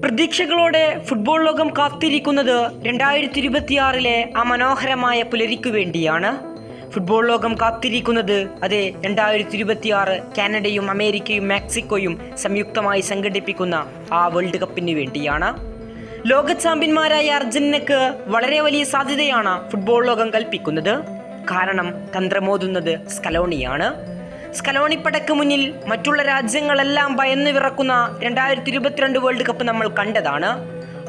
പ്രതീക്ഷകളോടെ football ലോകം കാത്തിരിക്കുന്നത് രണ്ടായിരത്തി ഇരുപത്തിയാറിലെ ആ മനോഹരമായ പുലരിക്കു വേണ്ടിയാണ്. ഫുട്ബോൾ ലോകം കാത്തിരിക്കുന്നത് അതെ രണ്ടായിരത്തി ഇരുപത്തിയാറ് കാനഡയും അമേരിക്കയും മെക്സിക്കോയും സംയുക്തമായി സംഘടിപ്പിക്കുന്ന ആ വേൾഡ് കപ്പിന് വേണ്ടിയാണ്. ലോക ചാമ്പ്യന്മാരായ അർജന്റീനക്ക് വളരെ വലിയ സാധ്യതയാണ് ഫുട്ബോൾ ലോകം കൽപ്പിക്കുന്നത്. കാരണം തന്ത്രമോതുന്നത് സ്കലോണിയാണ്. സ്കലോണി പടക്ക് മുന്നിൽ മറ്റുള്ള രാജ്യങ്ങളെല്ലാം ഭയന്ന് വിറക്കുന്ന രണ്ടായിരത്തി ഇരുപത്തിരണ്ട് വേൾഡ് കപ്പ് നമ്മൾ കണ്ടതാണ്.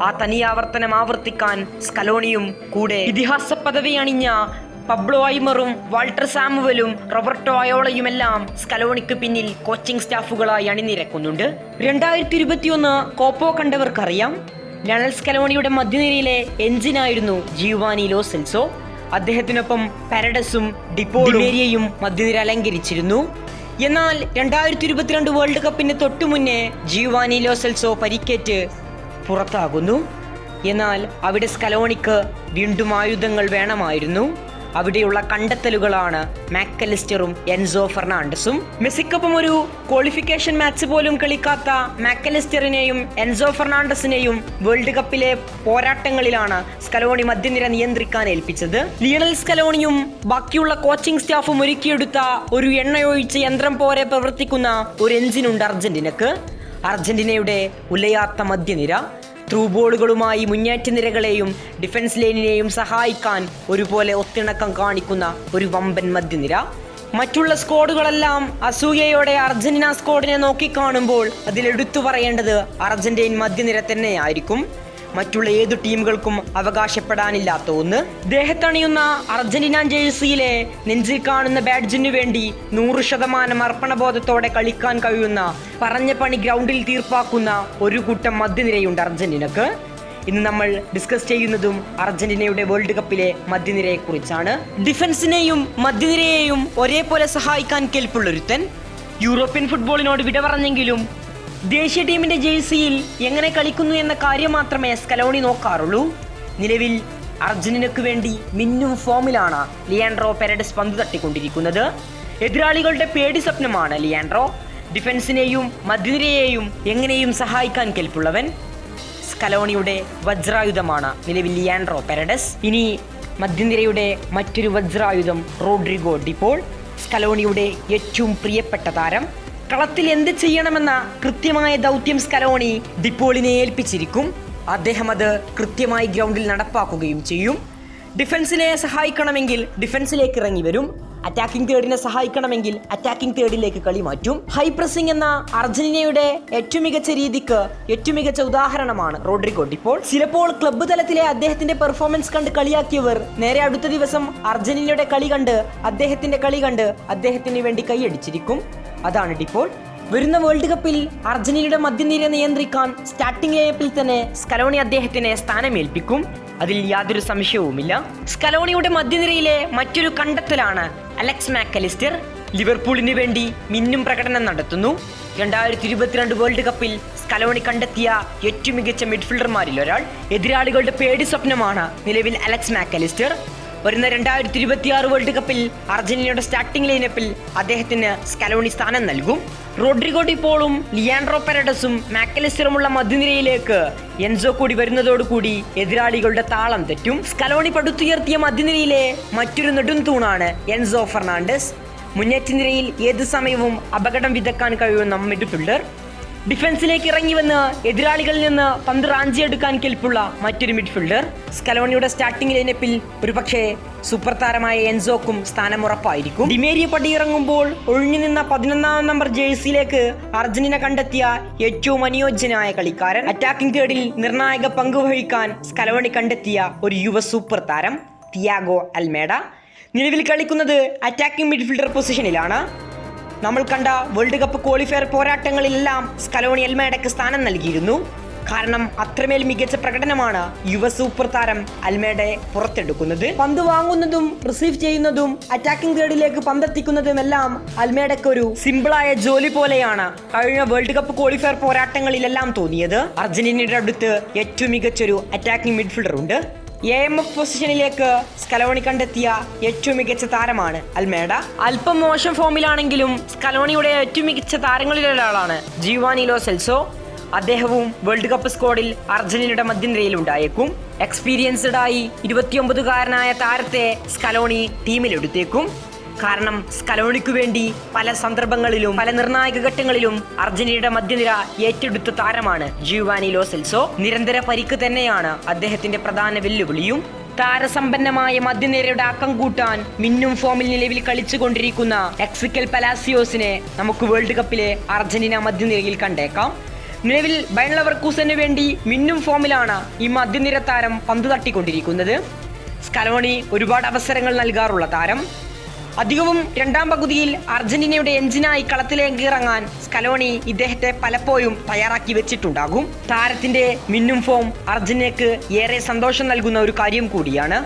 ആ തനിയാവർത്തനം ആവർത്തിക്കാൻ സ്കലോണിയും കൂടെ ഇതിഹാസ പദവി അണിഞ്ഞ പബ്ലോ ഐമറും വാൾട്ടർ സാമുവലും റോബർട്ടോ അയോളയുമെല്ലാം സ്കലോണിക്ക് പിന്നിൽ കോച്ചിംഗ് സ്റ്റാഫുകളായി അണിനിരക്കുന്നുണ്ട്. രണ്ടായിരത്തി ഇരുപത്തിയൊന്ന് കോപ്പോ കണ്ടവർക്കറിയാം. ലണൽ സ്കലോണിയുടെ മധ്യനിരയിലെ എഞ്ചിനായിരുന്നു ജീവാനി ലോ സെൽസോ അദ്ദേഹത്തിനൊപ്പം പാരഡസും ഡിപ്പോഡിമേരിയയും മധ്യനിര അലങ്കരിച്ചിരുന്നു. എന്നാൽ രണ്ടായിരത്തി ഇരുപത്തിരണ്ട് വേൾഡ് കപ്പിന് തൊട്ടു മുന്നേ ജീവാനി ലോസെൽസോ പരിക്കേറ്റ് പുറത്താകുന്നു. എന്നാൽ അവിടെ സ്കലോണിക്ക് വീണ്ടും ആയുധങ്ങൾ വേണമായിരുന്നു. അവിടെയുള്ള കണ്ടെത്തലുകളാണ് മാക്കലിസ്റ്ററും എൻസോ ഫെർണാണ്ടസും. മെസ്സിക്കൊപ്പം ഒരു ക്വാളിഫിക്കേഷൻ മാച്ച് പോലും കളിക്കാത്ത മാക്കലിസ്റ്ററിനെയും എൻസോ ഫെർണാണ്ടസിനെയും വേൾഡ് കപ്പിലെ പോരാട്ടങ്ങളിലാണ് സ്കലോണി മധ്യനിര നിയന്ത്രിക്കാൻ ഏൽപ്പിച്ചത്. ലിയണൽ സ്കലോണിയും ബാക്കിയുള്ള കോച്ചിംഗ് സ്റ്റാഫും ഒരുക്കിയെടുത്ത ഒരു എണ്ണയൊഴിച്ച യന്ത്രം പോലെ പ്രവർത്തിക്കുന്ന ഒരു എഞ്ചിനുണ്ട് അർജന്റീനക്ക്. അർജന്റീനയുടെ ഉലയാത്ത മധ്യനിര ത്രൂ ബോളുകളുമായി മുന്നേറ്റ നിരകളെയും ഡിഫൻസ് ലൈനിനെയും സഹായിക്കാൻ ഒരുപോലെ ഒത്തിണക്കം കാണിക്കുന്ന ഒരു വമ്പൻ മധ്യനിര. മറ്റുള്ള സ്ക്വാഡുകളെല്ലാം അസൂയയോടെ അർജന്റീന സ്ക്വാഡിനെ നോക്കിക്കാണുമ്പോൾ അതിലെടുത്തു പറയേണ്ടത് അർജന്റീൻ മധ്യനിര തന്നെയായിരിക്കും. മറ്റുള്ള ഏതു ടീമുകൾക്കും അവകാശപ്പെടാനില്ലാത്ത ഒന്ന്. ദേഹത്തണിയുന്ന അർജന്റീന ജേഴ്സിയിലെ നെഞ്ചിൽ കാണുന്ന ബാഡ്ജിനു വേണ്ടി നൂറ് ശതമാനം അർപ്പണബോധത്തോടെ കളിക്കാൻ കഴിയുന്ന പറഞ്ഞ പണി ഗ്രൗണ്ടിൽ തീർപ്പാക്കുന്ന ഒരു കൂട്ടം മധ്യനിരയുണ്ട് അർജന്റീനക്ക്. ഇന്ന് നമ്മൾ ഡിസ്കസ് ചെയ്യുന്നതും അർജന്റീനയുടെ വേൾഡ് കപ്പിലെ മധ്യനിരയെക്കുറിച്ചാണ്. ഡിഫൻസിനെയും മധ്യനിരയെയും ഒരേപോലെ സഹായിക്കാൻ കെൽപ്പുള്ളൊരുത്തൻ. യൂറോപ്യൻ ഫുട്ബോളിനോട് വിട പറഞ്ഞെങ്കിലും ദേശീയ ടീമിന്റെ ജേഴ്സിയിൽ എങ്ങനെ കളിക്കുന്നു എന്ന കാര്യം മാത്രമേ സ്കലോണി നോക്കാറുള്ളൂ. നിലവിൽ അർജന്റീനക്ക് വേണ്ടി മിന്നും ഫോമിലാണ് ലിയാൻഡ്രോ പെരഡസ് പന്ത് തട്ടിക്കൊണ്ടിരിക്കുന്നത്. എതിരാളികളുടെ പേടി സ്വപ്നമാണ് ലിയാൻഡ്രോ. ഡിഫൻസിനെയും മധ്യനിരയെയും എങ്ങനെയും സഹായിക്കാൻ കെൽപ്പുള്ളവൻ. സ്കലോണിയുടെ വജ്രായുധമാണ് നിലവിൽ ലിയാൻഡ്രോ പെരഡസ്. ഇനി മധ്യനിരയുടെ മറ്റൊരു വജ്രായുധം റോഡ്രിഗോ ഡിപ്പോൾ സ്കലോണിയുടെ ഏറ്റവും പ്രിയപ്പെട്ട താരം കളത്തിൽ എന്ത് ചെയ്യണമെന്ന കൃത്യമായ ദൗത്യം സ്കലോണി ഡിപ്പോളിനെ ഏൽപ്പിച്ചിരിക്കും. അദ്ദേഹം അത് കൃത്യമായി ഗ്രൗണ്ടിൽ നടപ്പാക്കുകയും ചെയ്യും. ഡിഫൻസിനെ സഹായിക്കണമെങ്കിൽ ഡിഫൻസിലേക്ക് ഇറങ്ങി വരും. അറ്റാക്കിംഗ് തേർഡിനെ സഹായിക്കണമെങ്കിൽ അറ്റാക്കിംഗ് തേർഡിലേക്ക് കളി മാറ്റും. ഹൈ പ്രസിംഗ് എന്ന അർജന്റീനയുടെ ഏറ്റവും മികച്ച രീതിക്ക് ഏറ്റവും മികച്ച ഉദാഹരണമാണ് റോഡ്രിഗോ ഡിപ്പോൾ. ചിലപ്പോൾ ക്ലബ്ബ് തലത്തിലെ അദ്ദേഹത്തിന്റെ പെർഫോമൻസ് കണ്ട് കളിയാക്കിയവർ നേരെ അടുത്ത ദിവസം അർജന്റീനയുടെ കളി കണ്ട് അദ്ദേഹത്തിന്റെ കളി കണ്ട് അദ്ദേഹത്തിന് വേണ്ടി കൈയടിച്ചിരിക്കും. അതാണ് ഡിപ്പോൾ വരുന്ന വേൾഡ് കപ്പിൽ അർജന്റീനയുടെ മധ്യനിര നിയന്ത്രിക്കാൻ സ്റ്റാർട്ടിംഗ് ലൈനപ്പിൽ തന്നെ സ്കലോണി അദ്ദേഹത്തിന് സ്ഥാനമേൽപ്പിക്കും. അതിൽ യാതൊരു സംശയവുമില്ല. സ്കലോണിയുടെ മധ്യനിരയിലെ മറ്റൊരു കണ്ടെത്തലാണ് അലക്സ് മാക്കലിസ്റ്റർ ലിവർപൂളിന് വേണ്ടി മിന്നും പ്രകടനം നടത്തുന്നു. രണ്ടായിരത്തി ഇരുപത്തിരണ്ട് വേൾഡ് കപ്പിൽ സ്കലോണി കണ്ടെത്തിയ ഏറ്റവും മികച്ച മിഡ്ഫീൽഡർമാരിൽ ഒരാൾ. എതിരാളികളുടെ പേടി സ്വപ്നമാണ് നിലവിൽ അലക്സ് മാക്കലിസ്റ്റർ വരുന്ന രണ്ടായിരത്തി ഇരുപത്തിയാറ് വേൾഡ് കപ്പിൽ അർജന്റീനയുടെ സ്റ്റാർട്ടിംഗ് ലൈനപ്പിൽ അദ്ദേഹത്തിന് സ്കലോണി സ്ഥാനം നൽകും. റോഡ്രിഗോ ഡിപ്പോളും ലിയാൻഡ്രോ പെരഡസും മാക്കലിസ്റ്ററുമുള്ള മധ്യനിരയിലേക്ക് എൻസോ കൂടി വരുന്നതോടുകൂടി എതിരാളികളുടെ താളം തെറ്റും. സ്കലോണി പടുത്തുയർത്തിയ മധ്യനിരയിലെ മറ്റൊരു നെടും തൂണാണ് എൻസോ ഫെർണാണ്ടസ്. മുന്നേറ്റ നിരയിൽ ഏത് സമയവും അപകടം വിതക്കാൻ കഴിയുന്ന മിഡ്ഫീൽഡർ ഡിഫൻസിലേക്ക് ഇറങ്ങി വന്ന് എതിരാളികളിൽ നിന്ന് പന്ത് റാഞ്ചിയെടുക്കാൻ കെൽപ്പുള്ള മറ്റൊരു മിഡ്ഫീൽഡർ. സ്കലോണിയുടെ സ്റ്റാർട്ടിംഗ് ലൈനപ്പിൽ ഒരുപക്ഷെ സൂപ്പർ താരമായ എൻസോക്കും സ്ഥാനം ഉറപ്പായിരിക്കും ഡിമേരിയ പടിയിറങ്ങുമ്പോൾ ഒഴിഞ്ഞു നിന്ന പതിനൊന്നാം നമ്പർ ജേഴ്സിയിലേക്ക് അർജന്റീന കണ്ടെത്തിയ ഏറ്റവും അനുയോജ്യനായ കളിക്കാരൻ. അറ്റാക്കിംഗ് തേർഡിൽ നിർണായക പങ്ക് വഹിക്കാൻ സ്കലോണി കണ്ടെത്തിയ ഒരു യുവ സൂപ്പർ താരം തിയാഗോ അൽമേഡ. നിലവിൽ കളിക്കുന്നത് അറ്റാക്കിംഗ് മിഡ്ഫീൽഡർ പൊസിഷനിലാണ് നമ്മൾ കണ്ട വേൾഡ് കപ്പ് ക്വാളിഫയർ പോരാട്ടങ്ങളിലെല്ലാം സ്കലോണി എൽമേഡയ്ക്ക് സ്ഥാനം നൽകിയിരുന്നു. കാരണം അത്രമേൽ മികച്ച പ്രകടനമാണ് യുവ സൂപ്പർ താരം അൽമേഡയെ പുറത്തെടുക്കുന്നത്. പന്ത് വാങ്ങുന്നതും റിസീവ് ചെയ്യുന്നതും അറ്റാക്കിംഗ് ഗ്രേഡിലേക്ക് പന്തെത്തിക്കുന്നതും എല്ലാം അൽമേഡയ്ക്ക് ഒരു സിമ്പിളായ ജോലി പോലെയാണ് കഴിഞ്ഞ വേൾഡ് കപ്പ് ക്വാളിഫയർ പോരാട്ടങ്ങളിലെല്ലാം തോന്നിയത്. അർജന്റീനയുടെ അടുത്ത് ഏറ്റവും മികച്ചൊരു അറ്റാക്കിംഗ് മിഡ്ഫീൽഡർ ഉണ്ട്. എ എം എഫ് പൊസിഷനിലേക്ക് സ്കലോണി കണ്ടെത്തിയ ഏറ്റവും മികച്ച താരമാണ് അൽമേഡ. അല്പം മോശം ഫോമിലാണെങ്കിലും സ്കലോണിയുടെ ഏറ്റവും മികച്ച താരങ്ങളിൽ ഒരാളാണ് ജീവാനിലോ സെൽസോ. അദ്ദേഹവും വേൾഡ് കപ്പ് സ്ക്വാഡിൽ അർജന്റീനയുടെ മധ്യനിരയിൽ ഉണ്ടായേക്കും. എക്സ്പീരിയൻസ്ഡായി ഇരുപത്തിയൊമ്പതുകാരനായ താരത്തെ സ്കലോണി ടീമിലെടുത്തേക്കും. കാരണം സ്കലോണിക്കു വേണ്ടി പല സന്ദർഭങ്ങളിലും പല നിർണായക ഘട്ടങ്ങളിലും അർജന്റീനയുടെ മധ്യനിര ഏറ്റെടുത്ത താരമാണ് ജീവാനി ലോസെൽസോ നിരന്തര പരിക്ക് തന്നെയാണ് അദ്ദേഹത്തിന്റെ പ്രധാന വെല്ലുവിളിയും. താരസമ്പന്നമായ മധ്യനിരയുടെ അക്കം കൂട്ടാൻ മിന്നും ഫോമിൽ നിലവിൽ കളിച്ചുകൊണ്ടിരിക്കുന്ന എക്സിക്കൽ പലാസിയോസിനെ നമുക്ക് വേൾഡ് കപ്പിലെ അർജന്റീന മധ്യനിരയിൽ കണ്ടേക്കാം. നിലവിൽ ബൈൻലവർക്കൂസിന് വേണ്ടി മിന്നും ഫോമിലാണ് ഈ മധ്യനിര താരം പന്ത് തട്ടിക്കൊണ്ടിരിക്കുന്നത്. സ്കലോണി ഒരുപാട് അവസരങ്ങൾ നൽകാറുള്ള താരം. അധികവും രണ്ടാം പകുതിയിൽ അർജന്റീനയുടെ എഞ്ചിനായി കളത്തിലേക്ക് ഇറങ്ങാൻ സ്കലോണി ഇദ്ദേഹത്തെ പലപ്പോഴും തയ്യാറാക്കി വെച്ചിട്ടുണ്ടാകും. താരത്തിന്റെ മിന്നും ഫോം അർജന്റീനയ്ക്ക് ഏറെ സന്തോഷം നൽകുന്ന ഒരു കാര്യം കൂടിയാണ്.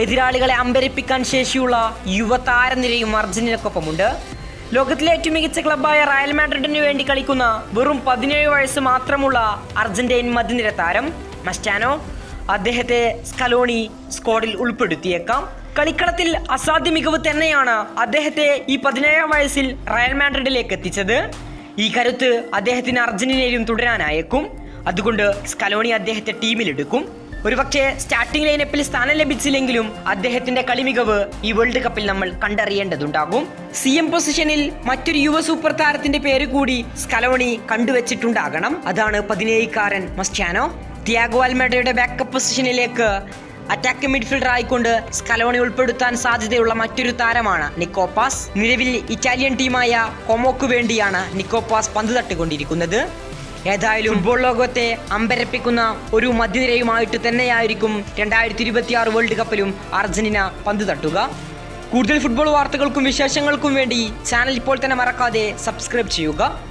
എതിരാളികളെ അമ്പരിപ്പിക്കാൻ ശേഷിയുള്ള യുവതാരനിരയും അർജന്റീനക്കൊപ്പമുണ്ട് ലോകത്തിലെ ഏറ്റവും മികച്ച ക്ലബായ റയൽ മാഡ്രിഡിന് വേണ്ടി കളിക്കുന്ന വെറും പതിനേഴ് വയസ്സ് മാത്രമുള്ള അർജന്റീൻ മധ്യനിര താരം മസ്റ്റാനോ അദ്ദേഹത്തെ സ്കലോണി സ്ക്വാഡിൽ ഉൾപ്പെടുത്തിയേക്കാം. കളിക്കളത്തിൽ അസാധ്യ മികവ് തന്നെയാണ് അദ്ദേഹത്തെ ഈ പതിനേഴാം വയസ്സിൽ റയൽ മാഡ്രിഡിലേക്ക് എത്തിച്ചത്. ഈ കരുത്ത് അദ്ദേഹത്തിന് അർജന്റീനയിലും തുടരാനായേക്കും. അതുകൊണ്ട് സ്കലോണി അദ്ദേഹത്തെ ടീമിലെടുക്കും. ഒരുപക്ഷെ സ്റ്റാർട്ടിംഗ് ലൈനപ്പിൽ സ്ഥാനം ലഭിച്ചില്ലെങ്കിലും അദ്ദേഹത്തിന്റെ കളി മികവ് ഈ വേൾഡ് കപ്പിൽ നമ്മൾ കണ്ടറിയേണ്ടതുണ്ടാകും. സി എം പൊസിഷനിൽ മറ്റൊരു യുവ സൂപ്പർ താരത്തിന്റെ പേര് കൂടി സ്കലോണി കണ്ടുവച്ചിട്ടുണ്ടാകണം. അതാണ് പതിനേഴുകാരൻ മസ്റ്റാനോ ത്യാഗോ അൽമേഡയുടെ ബാക്കപ്പ് പൊസിഷനിലേക്ക് അറ്റാക്ക് മിഡ്ഫീൽഡർ ആയിക്കൊണ്ട് സ്കലോണി ഉൾപ്പെടുത്താൻ സാധ്യതയുള്ള മറ്റൊരു താരമാണ് നിക്കോപാസ്. നിലവിൽ ഇറ്റാലിയൻ ടീമായ കൊമോക്ക് വേണ്ടിയാണ് നിക്കോപാസ് പന്ത് തട്ടിക്കൊണ്ടിരിക്കുന്നത്. ഏതായാലും ഫുട്ബോൾ ലോകത്തെ അമ്പരപ്പിക്കുന്ന ഒരു മധ്യനിരയുമായിട്ട് തന്നെയായിരിക്കും രണ്ടായിരത്തി ഇരുപത്തി ആറ് വേൾഡ് കപ്പിലും അർജന്റീന പന്ത് തട്ടുക. കൂടുതൽ ഫുട്ബോൾ വാർത്തകൾക്കും വിശേഷങ്ങൾക്കും വേണ്ടി ചാനൽ ഇപ്പോൾ തന്നെ മറക്കാതെ സബ്സ്ക്രൈബ് ചെയ്യുക.